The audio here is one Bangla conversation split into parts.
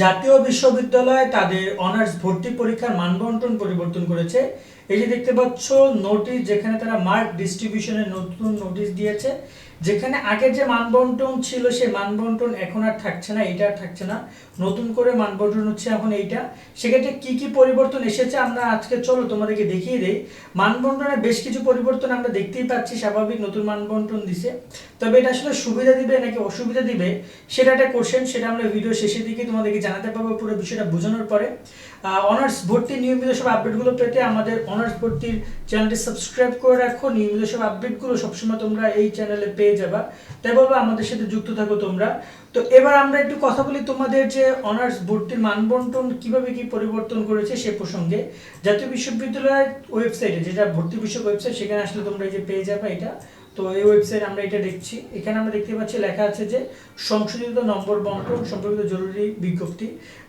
জাতীয় বিশ্ববিদ্যালয়ে তাদের অনার্স ভর্তি পরীক্ষার মানবন্টন পরিবর্তন করেছে। এই যে দেখতে পাচ্ছ নোটিশ যেখানে তারা মার্ক ডিস্ট্রিবিউশনের নতুন নোটিশ দিয়েছে, যেখানে আগে যে মানবন্টন ছিল, সেই মানবন্টন এখন আর থাকছে না এটা আর থাকছে না। নতুন করে মানবন্টন হচ্ছে এখন এইটা। সেক্ষেত্রে কি কি পরিবর্তন এসেছে আমরা আজকে, চলো তোমাদেরকে দেখিয়ে দেই। মানবন্টনে বেশ কিছু পরিবর্তন আমরা দেখতেই পাচ্ছি, স্বাভাবিক নতুন মানবন্টন দিছে। তবে এটা আসলে সুবিধা দিবে নাকি অসুবিধা দিবে, সেটা একটা কোশ্চেন সেটা আমরা ভিডিও শেষের দিকে তোমাদেরকে জানাতে পারব, পুরো বিষয়টা বোঝানোর পরে। অনার্স ভর্তির নিয়মিত সব আপডেটগুলো পেতে আমাদের অনার্স ভর্তির চ্যানেলটি সাবস্ক্রাইব করে রাখো। নিয়মিত সব আপডেটগুলো সবসময় তোমরা এই চ্যানেলে পেয়ে যাবা। তাই বলব, আমাদের সাথে যুক্ত থাকো তোমরা। তো এবার আমরা একটু কথা বলি তোমাদের যে অনার্স ভর্তির মানবন্টন কীভাবে কি পরিবর্তন করেছে সে প্রসঙ্গে। জাতীয় বিশ্ববিদ্যালয়ের ওয়েবসাইটে যেটা ভর্তি বিষয়ক ওয়েবসাইট সেখানে আসলে তোমরা এই যে পেয়ে যাবে এটা। তো এই ওয়েবসাইট আমরা এটা দেখছি। এখানে আমরা দেখতে পাচ্ছি, লেখা আছে যে সংশোধিত নম্বর বন্টন সম্পর্কিত জরুরি বিজ্ঞপ্তি,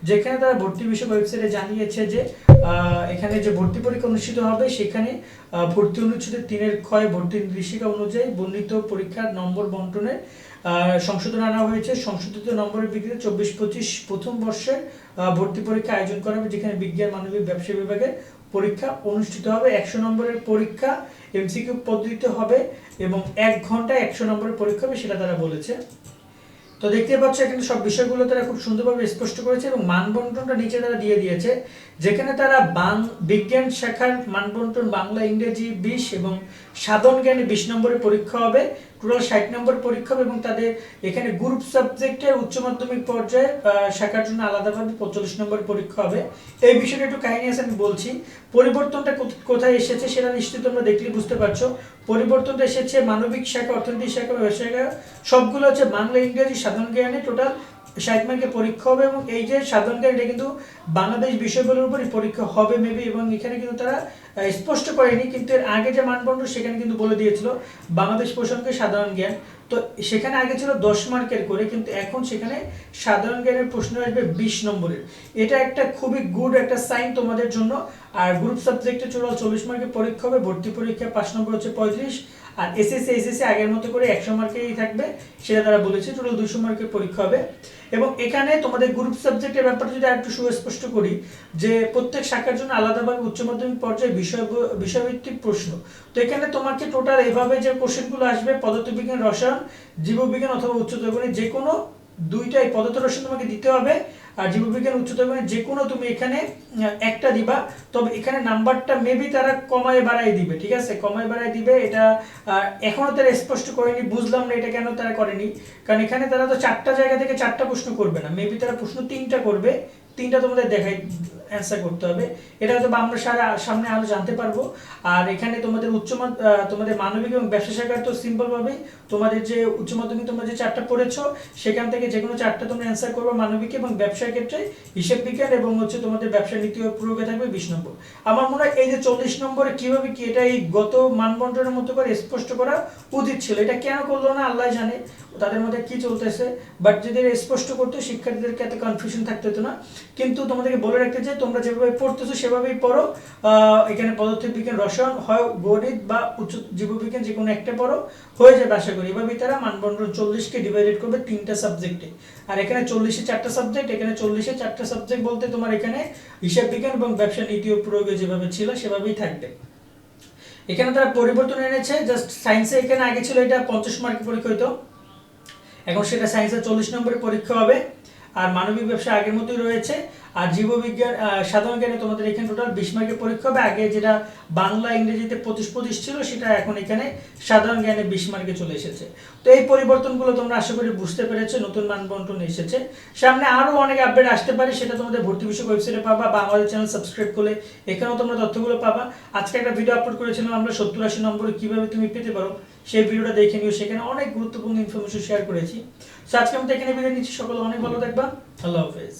যেখানে তারা ভর্তি বিষয়ক ওয়েবসাইটে জানিয়েছে যে এখানে যে ভর্তি পরীক্ষা অনুষ্ঠিত হবে, সেখানে ভর্তি অনুচ্ছেদের তিনের ক্ষয় ভর্তি নির্দেশিকা অনুযায়ী বর্ণিত পরীক্ষার নম্বর বন্টনে সংশোধন আনা হয়েছে। সংশোধিত নম্বরের ভিত্তিতে চব্বিশ পঁচিশ প্রথম বর্ষের আহ, ভর্তি পরীক্ষা আয়োজন করা হবে যেখানে বিজ্ঞান মানবিক ব্যবসা বিভাগে পরীক্ষা অনুষ্ঠিত হবে। একশো নম্বরের পরীক্ষা এমসিকিউ পদ্ধতিতে হবে এবং এক ঘন্টায় একশো নম্বরের পরীক্ষা হবে সেটা তারা বলেছে। তো দেখতে পাচ্ছ, এখানে সব বিষয়গুলো তারা খুব সুন্দরভাবে স্পষ্ট করেছে এবং মানবন্টনটা নিচে তারা দিয়ে দিয়েছে, যেখানে তারা বাং বিজ্ঞান শাখার মানবন্টন, বাংলা ইংরেজি বিশ এবং সাধন জ্ঞানে বিশ নম্বরে পরীক্ষা হবে। টোটাল ষাট নম্বর পরীক্ষা এবং তাদের এখানে গ্রুপ সাবজেক্টের উচ্চ মাধ্যমিক পর্যায়ে শাখার জন্য আলাদাভাবে পঁয়তাল্লিশ নম্বর পরীক্ষা হবে। এই বিষয়টা একটু কাহিনী আছে, আমি বলছি। পরিবর্তনটা কোথায় এসেছে সেটা নিশ্চয়ই তোমরা দেখলে বুঝতে পারছ। পরিবর্তনটা এসেছে মানবিক শাখা, অর্থনৈতিক শাখা ব্যবসা শাখা, সবগুলো হচ্ছে বাংলা, ইংরেজি, সাধারণ জ্ঞানে। টোটাল ষাট মার্কের পরীক্ষা হবে এবং এই যে সাধারণ জ্ঞান, এটা কিন্তু বাংলাদেশ বিষয়গুলোর উপরই পরীক্ষা হবে মেবি এবং এখানে কিন্তু তারা স্পষ্ট করেনি, কিন্তু এর আগে যে মানদণ্ড সেখানে কিন্তু বলে দিয়েছিল, বাংলাদেশ প্রসঙ্গে সাধারণ জ্ঞান। তো সেখানে আগে ছিল দশ মার্কের করে, কিন্তু এখন সেখানে সাধারণ জ্ঞানের প্রশ্ন আসবে বিশ নম্বরের। এটা একটা খুবই গুড একটা সাইন তোমাদের জন্য। আর গ্রুপ সাবজেক্টে চলো, চল্লিশ মার্কের পরীক্ষা হবে, ভর্তি পরীক্ষা পাঁচ নম্বর হচ্ছে পঁয়ত্রিশ আর এসএসসি এসএসসি আগের মতো করে একশো মার্কেরই থাকবে, সেটা তারা বলেছে টোটাল দুশো মার্কের পরীক্ষা হবে। এবং এখানে তোমাদের গ্রুপ সাবজেক্টের ব্যাপারটা যদি আরেকটু সুস্পষ্ট করি, যে প্রত্যেক শাখার জন্য আলাদাভাবে উচ্চ মাধ্যমিক পর্যায়ে বিষয়, বিষয়ভিত্তিক প্রশ্ন। তো এখানে তোমাকে টোটাল এভাবে যে কোশ্চেনগুলো আসবে, পদার্থবিজ্ঞান, রসায়ন, জীববিজ্ঞান অথবা উচ্চতর যে কোনো দুইটাই পদার্থ রসায়ন তোমাকে দিতে হবে, আর জীববিজ্ঞান উচ্চতর যে কোনো তুমি এখানে একটা দিবা, তবে এখানে নাম্বারটা মেবি তারা কমায় বাড়ায় দিবে, ঠিক আছে? কমায় বাড়ায় দিবে, এটা এখনও এখনও তারা স্পষ্ট করেনি, বুঝলাম না এটা কেন তারা করেনি, কারণ এখানে তারা তো চারটা জায়গা থেকে চারটা প্রশ্ন করবে না মেবি তারা প্রশ্ন তিনটা করবে, তিনটা তোমাদের দেখাই অ্যান্সার করতে হবে। এটা হয়তো আমরা সারা সামনে আরও জানতে পারব। আর এখানে তোমাদের উচ্চ তোমাদের মানবিক এবং ব্যবসা শাখার তো সিম্পল ভাবেই তোমাদের যে উচ্চ মাধ্যমিক তোমরা যে চারটা পড়েছো, সেখান থেকে যে কোনো চারটা তোমরা অ্যান্সার করবে মানবিক এবং ব্যবসার ক্ষেত্রে। হিসেব বিজ্ঞান এবং হচ্ছে তোমাদের ব্যবসা নীতি প্রয়োগে থাকবে বিশ নম্বর। আমার মনে হয় এই যে চল্লিশ নম্বরে কীভাবে কি এটা এই গত মানবন্টনের মতো করে স্পষ্ট করা উচিত ছিল। এটা কেন করল না, আল্লাহ জানে। তাদের মধ্যে কি চলতেছে? বাট যদি স্পষ্ট করতো, শিক্ষার্থীদেরকে এত কনফিউশন থাকতে হতো না। কিন্তু তোমাদেরকে বলে রাখতে চাই তোমরা যেভাবে পড়তেছো সেভাবেই পড়ো। এখানে পদার্থ বিজ্ঞান রসায়ন, হয় গণিত বা উচ্চ জীববিজ্ঞান যে কোনো একটা পড়ো, হয়ে যাবে আশা করি। এভাবেই তারা মানবন্টন চল্লিশকে ডিভাইডেড করবে তিনটা সাবজেক্টে আর এখানে চল্লিশে চারটা সাবজেক্ট এখানে চল্লিশে চারটা সাবজেক্ট বলতে তোমার এখানে হিসাব বিজ্ঞান এবং ব্যবসা নীতি ও প্রয়োগে যেভাবে ছিল সেভাবেই থাকবে। এখানে তারা পরিবর্তন এনেছে জাস্ট সায়েন্সে এখানে আগে ছিল এটা পঞ্চাশ মার্কের পরীক্ষা হতো এখন সেটা সায়েন্সের চল্লিশ নম্বরের পরীক্ষা হবে। আর মানবিক ব্যবসা আগের মতোই রয়েছে। আর জীববিজ্ঞান সাধারণ জ্ঞানে তোমাদের এখানে টোটাল বিশ মার্কের পরীক্ষা হবে। আগে যেটা বাংলা, ইংরেজিতে পঁচিশ পঁচিশ ছিল, সেটা এখন এখানে সাধারণ জ্ঞানে বিশ মার্কে চলে এসেছে। তো এই পরিবর্তনগুলো তোমরা আশা করি বুঝতে পেরেছ, নতুন মানবন্টন এসেছে। সামনে আরও অনেক আপডেট আসতে পারে, সেটা তোমাদের ভর্তি বিষয়ক ওয়েবসাইটে পাবা বা আমাদের চ্যানেল সাবস্ক্রাইব করলে এখানেও তোমরা তথ্যগুলো পাবা। আজকে একটা ভিডিও আপলোড করেছিলাম আমরা সত্তর আশি নম্বরে কীভাবে তুমি পেতে পারো, সেই ভিডিওটা দেখে নিও, সেখানে অনেক গুরুত্বপূর্ণ ইনফরমেশন শেয়ার করেছি। সো আজকে আমি তো এখানে বিদায় নিচ্ছি, সকলে অনেক ভালো থাকবা। আল্লাহ হাফেজ।